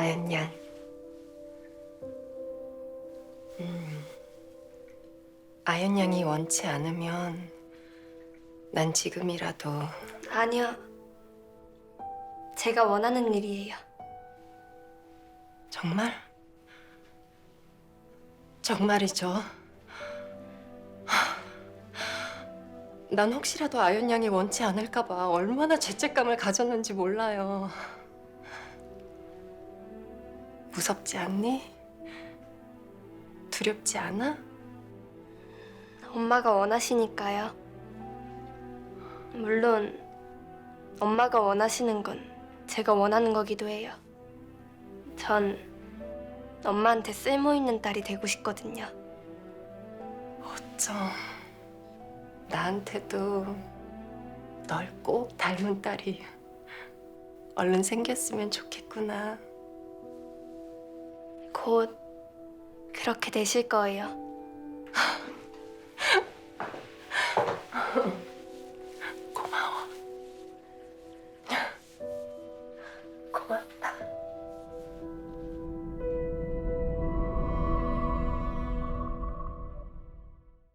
아연 양. 음, 아연 양이 원치 않으면 난 지금이라도 아니요. 제가 원하는 일이에요. 정말? 정말이죠. 하, 난 혹시라도 아연 양이 원치 않을까봐 얼마나 죄책감을 가졌는지 몰라요. 무섭지 않니? 두렵지 않아? 엄마가 원하시니까요. 물론 엄마가 원하시는 건 제가 원하는 거기도 해요. 전 엄마한테 쓸모 있는 딸이 되고 싶거든요. 어쩜 나한테도 널 꼭 닮은 딸이 얼른 생겼으면 좋겠구나. 곧 그렇게 되실 거예요. 고마워. 고맙다.